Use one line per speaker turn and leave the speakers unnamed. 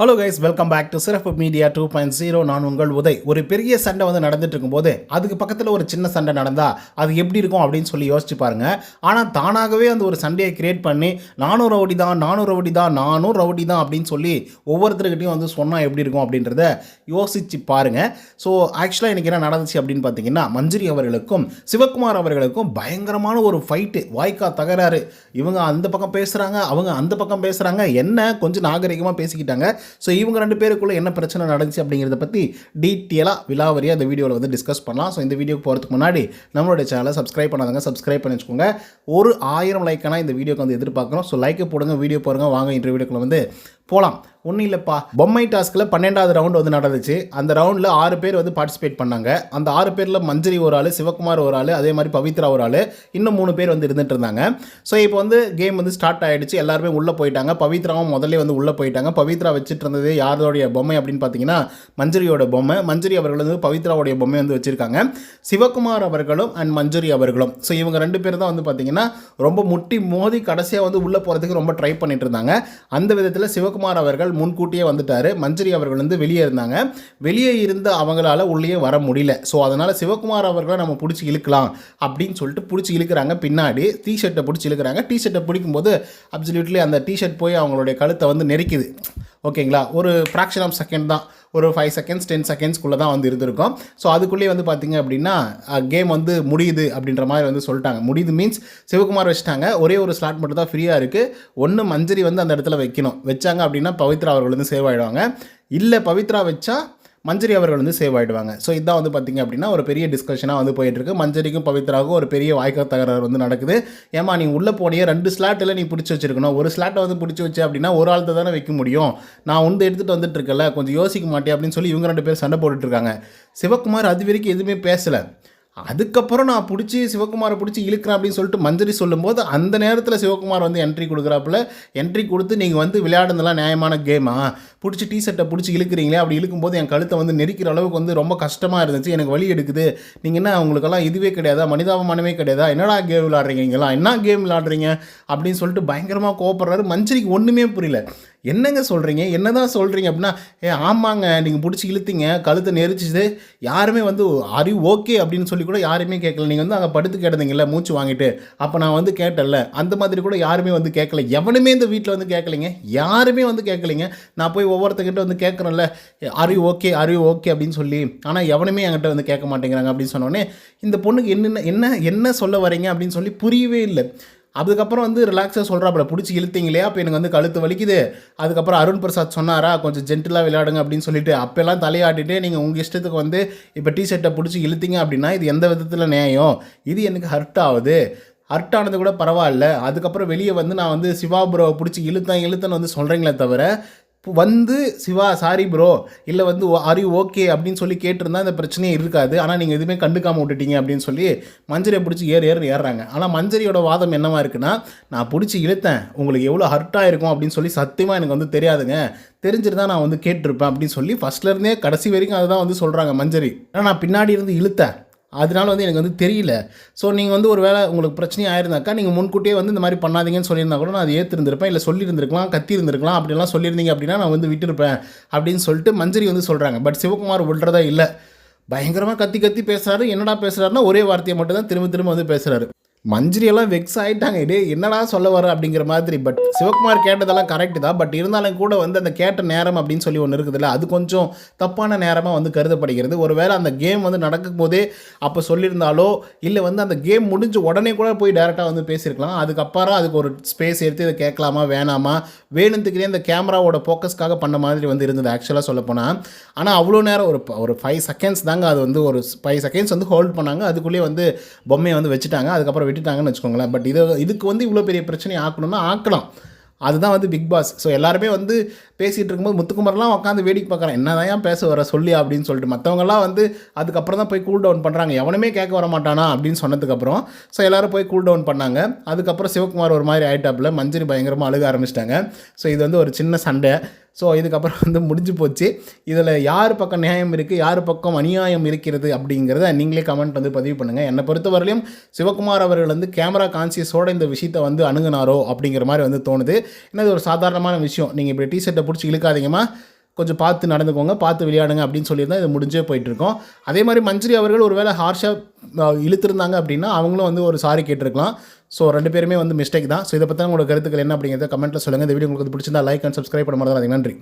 Hello guys welcome back to சிறப்பு media two point zero நான் உங்கள் உதய். ஒரு பெரிய சண்டை வந்து நடந்துட்டு இருக்கும்போது அதுக்கு பக்கத்தில் ஒரு சின்ன சண்டை நடந்தால் அது எப்படி இருக்கும் அப்படின்னு சொல்லி யோசிச்சு பாருங்க. ஆனால் தானாகவே அந்த ஒரு சண்டையை கிரியேட் பண்ணி நானும் ரவுடி தான் நானும் ரவுடி தான் நானும் ரவுடி தான் அப்படின்னு சொல்லி ஒவ்வொருத்தருக்கிட்டையும் வந்து சொன்னால் எப்படி இருக்கும் அப்படின்றத யோசிச்சு பாருங்க. ஸோ ஆக்சுவலாக எனக்கு என்ன நடந்துச்சு அப்படின்னு பார்த்தீங்கன்னா மஞ்சுரி அவர்களுக்கும் சிவகுமார் அவர்களுக்கும் பயங்கரமான ஒரு ஃபைட்டு வாய்க்கா தகராறு. இவங்க அந்த பக்கம் பேசுகிறாங்க அவங்க அந்த பக்கம் பேசுகிறாங்க என்ன? கொஞ்சம் நாகரிகமாக பேசிக்கிட்டாங்க. ஸோ இவங்க ரெண்டு பேருக்குள்ளே என்ன பிரச்சனை நடந்துச்சு அப்படிங்கிறத பற்றி டீட்டெயிலாக விலாவரியாக அந்த வீடியோவில் வந்து டிஸ்கஸ் பண்ணலாம். ஸோ இந்த வீடியோக்கு போகிறதுக்கு முன்னாடி நம்மளுடைய சேனலை சப்ஸ்கிரைப் பண்ணாதங்க சப்ஸ்கிரைப் பண்ணி வச்சுக்கோங்க ஒரு ஆயிரம் லைக்கான இந்த வீடியோக்கு வந்து எதிர்பார்க்குறோம். ஸோ லைக்கை போடுங்க வீடியோ போடுங்க வாங்க இன்றைய வந்து போகலாம் ஒன்றும் இல்லைப்பா. பொம்மை டாஸ்கில் பன்னெண்டாவது ரவுண்ட் வந்து நடந்துச்சு. அந்த ரவுண்டில் ஆறு பேர் வந்து பார்ட்டிசிபேட் பண்ணாங்க. அந்த ஆறு பேரில் மஞ்சரி ஒரு ஆள் சிவகுமார் ஒரு ஆள் அதே மாதிரி பவித்ரா ஒரு ஆள். இன்னும் மூணு பேர் வந்து இருந்துட்டு இருந்தாங்க. ஸோ இப்போ வந்து கேம் வந்து ஸ்டார்ட் ஆகிடுச்சு எல்லாருமே உள்ளே போயிட்டாங்க. பவித்ராவும் முதல்ல வந்து உள்ளே போயிட்டாங்க. பவித்ரா வச்சுட்டு இருந்தது யாரோடைய பொம்மை அப்படின்னு பார்த்தீங்கன்னா மஞ்சரியோட பொம்மை. மஞ்சரி அவர்கள் வந்து பவித்ராவுடைய பொம்மை வந்து வச்சுருக்காங்க. சிவகுமார் அவர்களும் அண்ட் மஞ்சரி அவர்களும். ஸோ இவங்க ரெண்டு பேர் தான் வந்து பார்த்தீங்கன்னா ரொம்ப முட்டி மோதி கடைசியாக வந்து உள்ளே போகிறதுக்கு ரொம்ப ட்ரை பண்ணிட்டு இருந்தாங்க. அந்த விதத்தில் சிவகுமார் அவர்கள் முன்கூட்டியே வந்துட்டார். மஞ்சரி அவர்கள் வந்து வெளியே இருந்தாங்க. வெளியே இருந்து அவங்களால உள்ளே வர முடியல. ஸோ அதனால் சிவகுமார் அவர்களை நம்ம பிடிச்சி இழுக்கலாம் அப்படின்னு சொல்லிட்டு பிடிச்சி இழுக்கிறாங்க. பின்னாடி டிஷர்ட்டை பிடிச்சி இழுக்கிறாங்க. டிஷர்ட்டை பிடிக்கும்போது அப்சல்யூட்லி அந்த டிஷர்ட் போய் அவங்களுடைய கழுத்தை வந்து நெரிக்குது. ஓகேங்களா? ஒரு ஃப்ராக்ஷன் ஆஃப் செகண்ட் தான். ஒரு ஃபைவ் செகண்ட்ஸ் டென் செகண்ட்ஸ்க்குள்ளே தான் வந்து இருந்திருக்கும். ஸோ அதுக்குள்ளேயே வந்து பார்த்தீங்க அப்படின்னா கேம் வந்து முடியுது அப்படின்ற மாதிரி வந்து சொல்லிட்டாங்க. முடியுது மீன்ஸ் சிவகுமார் வச்சுட்டாங்க. ஒரே ஒரு ஸ்லாட் மட்டும் தான் ஃப்ரீயாக இருக்குது ஒன்று மஞ்சரி வந்து அந்த இடத்துல வைக்கணும். வச்சாங்க அப்படின்னா பவித்ரா அவர்கள் வந்து சேவ் ஆகிடுவாங்க இல்லை பவித்ரா வச்சா மஞ்சரி அவர்கள் வந்து சேவ் ஆகிடுவாங்க ஸோ இதான் வந்து பார்த்திங்க அப்படின்னா ஒரு பெரிய டிஸ்கஷனாக வந்து போயிட்டுருக்கு. மஞ்சரிக்கும் பவித்ராவுக்கும் ஒரு பெரிய வாய்க்க தகராறு வந்து நடக்குது. ஏமா நீ உள்ளே போனியே ரெண்டு ஸ்லாட்டில் நீ பிடிச்சி வச்சிருக்கணும். ஒரு ஸ்லாட்டை வந்து பிடிச்சி வச்சு அப்படின்னா ஒரு ஆள்கிட்ட தானே வைக்க முடியும். நான் வந்து எடுத்துகிட்டு வந்துட்டு இருக்கல கொஞ்சம் யோசிக்க மாட்டேன் அப்படின்னு சொல்லி இவங்க ரெண்டு பேர் சண்டை போட்டுட்ருக்காங்க சிவகுமார் அது வரைக்கும் எதுவுமே பேசலை. அதுக்கப்புறம் நான் பிடிச்சி சிவகுமாரை பிடிச்சி இழுக்கிறேன் அப்படின்னு சொல்லிட்டு மஞ்சரி சொல்லும்போது அந்த நேரத்தில் சிவகுமார் வந்து என்ட்ரி கொடுக்குறாப்புல என்ட்ரி கொடுத்து நீங்கள் வந்து விளையாடுனதெல்லாம் நியாயமான கேமா பிடிச்சி டி ஷர்ட்டை பிடிச்சி இழுக்கிறீங்களே அப்படி இழுக்கும்போது என் கழுத்தை வந்து நெரிக்கிற அளவுக்கு வந்து ரொம்ப கஷ்டமாக இருந்துச்சு. எனக்கு வழி எடுக்குது. நீங்கள் என்ன உங்களுக்கெல்லாம் இதுவே கிடையாதா? மனிதாபமானமே கிடையாதா? என்னடா கேம் விளாட்றீங்க என்ன கேம் விளாட்றீங்க அப்படின்னு சொல்லிட்டு பயங்கரமாக கோவப்படுறாரு. மஞ்சரிக்கு ஒன்றுமே புரியல. என்னங்க சொல்கிறீங்க என்ன தான் சொல்கிறீங்க அப்படின்னா ஏ ஆமாங்க நீங்கள் பிடிச்சி இழுத்தீங்க கழுத்தை நெரிச்சிது. யாருமே வந்து அறிவு ஓகே அப்படின்னு சொல்லி கூட யாருமே கேட்கல. நீங்கள் வந்து அங்கே படுத்து கேட்டதீங்கல்ல மூச்சு வாங்கிட்டு. அப்போ நான் வந்து கேட்டல அந்த மாதிரி கூட யாருமே வந்து கேட்கல. எவனுமே இந்த வீட்டில் வந்து கேட்கலைங்க. யாருமே வந்து கேட்கலைங்க. நான் போய் ஒவ்வொருத்தர்கிட்ட வந்து கேட்குறோம்ல அறிவு ஓகே அறிவு ஓகே அப்படின்னு சொல்லி ஆனால் எவனுமே என்கிட்ட வந்து கேட்க மாட்டேங்கிறாங்க அப்படின்னு சொன்னோடனே இந்த பொண்ணுக்கு என்னென்ன என்ன என்ன சொல்ல வரீங்க? அப்படின்னு சொல்லி புரியவே இல்லை. அதுக்கப்புறம் வந்து ரிலாக்ஸாக சொல்கிறாப்புல பிடிச்சி இழுத்தீங்களே அப்போ எனக்கு வந்து கழுத்து வலிக்குது. அதுக்கப்புறம் அருண் பிரசாத் சொன்னாரா கொஞ்சம் ஜென்டிலாக விளையாடுங்க அப்படின்னு சொல்லிட்டு அப்போல்லாம் தலையாட்டிட்டு நீங்கள் உங்கள் இஷ்டத்துக்கு வந்து இப்போ டிஷர்ட்டை பிடிச்சி இழுத்தீங்க அப்படின்னா இது எந்த விதத்தில் நியாயம்? இது எனக்கு ஹர்ட் ஆகுது. ஹர்ட் ஆனது கூட பரவாயில்ல. அதுக்கப்புறம் வெளியே வந்து நான் வந்து சிவா ப்ரோ பிடிச்சி இழுத்தேன் இழுத்தேன்னு வந்து சொல்கிறீங்களே தவிர வந்து சிவா சாரி ப்ரோ இல்லை வந்து ஆர் யூ ஓகே அப்படின்னு சொல்லி கேட்டிருந்தா இந்த பிரச்சனையே இருக்காது. ஆனால் நீங்கள் எதுவுமே கண்டுக்காமல் விட்டுட்டீங்க அப்படின்னு சொல்லி மஞ்சரியை பிடிச்சி ஏறு ஏறு ஏறுறாங்க. ஆனால் மஞ்சரியோட வாதம் என்னவா இருக்குன்னா நான் பிடிச்சி இழுத்தேன். உங்களுக்கு எவ்வளோ ஹர்ட்டாக இருக்கும் அப்படின்னு சொல்லி சத்தியமாக எனக்கு வந்து தெரியாதுங்க. தெரிஞ்சிருந்தா நான் வந்து கேட்டிருப்பேன் அப்படின்னு சொல்லி ஃபஸ்ட்லேருந்தே கடைசி வரைக்கும் அதுதான் வந்து சொல்கிறாங்க மஞ்சரி. ஆனால் நான் பின்னாடி இருந்து இழுத்தேன். அதனால வந்து எனக்கு வந்து தெரியல. ஸோ நீங்கள் வந்து ஒரு வேளை உங்களுக்கு பிரச்சனையாக ஆயிருந்தாக்கா நீங்கள் முன்கூட்டியே வந்து இந்த மாதிரி பண்ணாதீங்கன்னு சொல்லியிருந்தா கூட நான் அதை ஏற்றிருந்திருப்பேன் இல்லை சொல்லியிருந்திருக்கலாம் கத்தி இருந்திருக்கலாம் அப்படிலாம் சொல்லியிருந்தீங்க அப்படின்னா நான் வந்து விட்டுருப்பேன் அப்படின்னு சொல்லிட்டு மஞ்சரி வந்து சொல்கிறாங்க பட் சிவகுமார் விடுறதா இல்லை. பயங்கரமாக கத்தி கத்தி பேசுகிறாரு என்னடா பேசுகிறாருன்னா ஒரே வார்த்தையை மட்டும் தான் திரும்ப திரும்ப வந்து பேசுகிறாரு மஞ்சிரியெல்லாம் எல்லாம் வெக்ஸ் ஆகிட்டாங்க இதே என்னடா சொல்ல வர அப்படிங்கிற மாதிரி. பட் சிவகுமார் கேட்டதெல்லாம் கரெக்டு தான். பட் இருந்தாலும் கூட வந்து அந்த கேட்ட நேரம் அப்படின்னு சொல்லி ஒன்று இருக்குதுல்ல அது கொஞ்சம் தப்பான நேரமாக வந்து கருதப்படுகிறது. ஒருவேளை அந்த கேம் வந்து நடக்கும் போதே அப்போ சொல்லியிருந்தாலோ இல்லை வந்து அந்த கேம் முடிஞ்ச உடனே கூட போய் டேரெக்டாக வந்து பேசியிருக்கலாம். அதுக்கப்புறம் அதுக்கு ஒரு ஸ்பேஸ் எடுத்து இதை கேட்கலாமா வேணாமா? வேணுத்துக்கிறே இந்த கேமராவோட ஃபோக்கஸ்க்காக பண்ண மாதிரி வந்து இருந்தது ஆக்சுவலாக சொல்லப்போனால் ஆனால் அவ்வளோ நேரம் ஒரு ஒரு ஃபைவ் செகண்ட்ஸ் தாங்க அது வந்து ஒரு ஃபைவ் செகண்ட்ஸ் வந்து ஹோல்ட் பண்ணாங்க. அதுக்குள்ளேயே வந்து பொம்மையை வந்து வச்சுட்டாங்க. அதுக்கப்புறம் விட்டுட்டாங்கன்னு வச்சுக்கோங்களேன். பட் இது இதுக்கு வந்து இவ்வளோ பெரிய பிரச்சனை ஆக்கணும்னா ஆக்கலாம். அதுதான் வந்து பிக் பாஸ் ஸோ எல்லாருமே வந்து பேசிகிட்டு இருக்கும்போது முத்துக்குமரெலாம் உட்காந்து வேடிக்கை பார்க்குறேன் என்ன தான் பேச வர சொல்லி அப்படின்னு சொல்லிட்டு மற்றவங்கலாம் வந்து அதுக்கப்புறம் தான் போய் கூல் டவுன் பண்ணுறாங்க எவனுமே கேட்க வர மாட்டானா அப்படின்னு சொன்னதுக்கப்புறம் ஸோ எல்லோரும் போய் கூல் டவுன் பண்ணாங்க. அதுக்கப்புறம் சிவகுமார் ஒரு மாதிரி ஆயிட்டாப்புல. மஞ்சரி பயங்கரமாக அழுக ஆரம்பிச்சிட்டாங்க. ஸோ இது வந்து ஒரு சின்ன சண்டை. ஸோ இதுக்கப்புறம் வந்து முடிஞ்சு போச்சு. இதில் யார் பக்கம் நியாயம் இருக்குது யார் பக்கம் அநியாயம் இருக்கிறது அப்படிங்கிறத நீங்களே கமெண்ட் வந்து பதிவு பண்ணுங்கள் என்னை பொறுத்தவரையிலும் சிவகுமார் அவர்கள் வந்து கேமரா கான்சியஸோட இந்த விஷயத்தை வந்து அணுகுனாரோ அப்படிங்கிற மாதிரி வந்து தோணுது. ஏன்னா இது ஒரு சாதாரணமான விஷயம். நீங்கள் இப்படி டிஷர்ட்டை பிடிச்சி இழுக்காதீங்கம்மா. கொஞ்சம் பார்த்து நடந்துக்கோங்க பார்த்து விளையாடுங்க அப்படின்னு சொல்லியிருந்தால் இது முடிஞ்சே போயிட்டுருக்கோம் அதே மாதிரி மஞ்சரி அவர்கள் ஒருவேளை ஹார்ஷாக இழுத்துருந்தாங்க அப்படின்னா அவங்களும் வந்து ஒரு சாரி கேட்டிருக்கலாம். ஸோ ரெண்டு பேருமே வந்து மிஸ்டேக் தான். ஸோ இதை பற்றி உங்களோட கருத்துக்கள் என்ன அப்படிங்கிறத கமெண்ட்டில் சொல்லுங்கள் இந்த வீடியோ உங்களுக்கு பிடிச்சிருந்தா லைக் அண்ட் சப்ஸ்கிரைப் பண்ண மாதிரி நன்றி.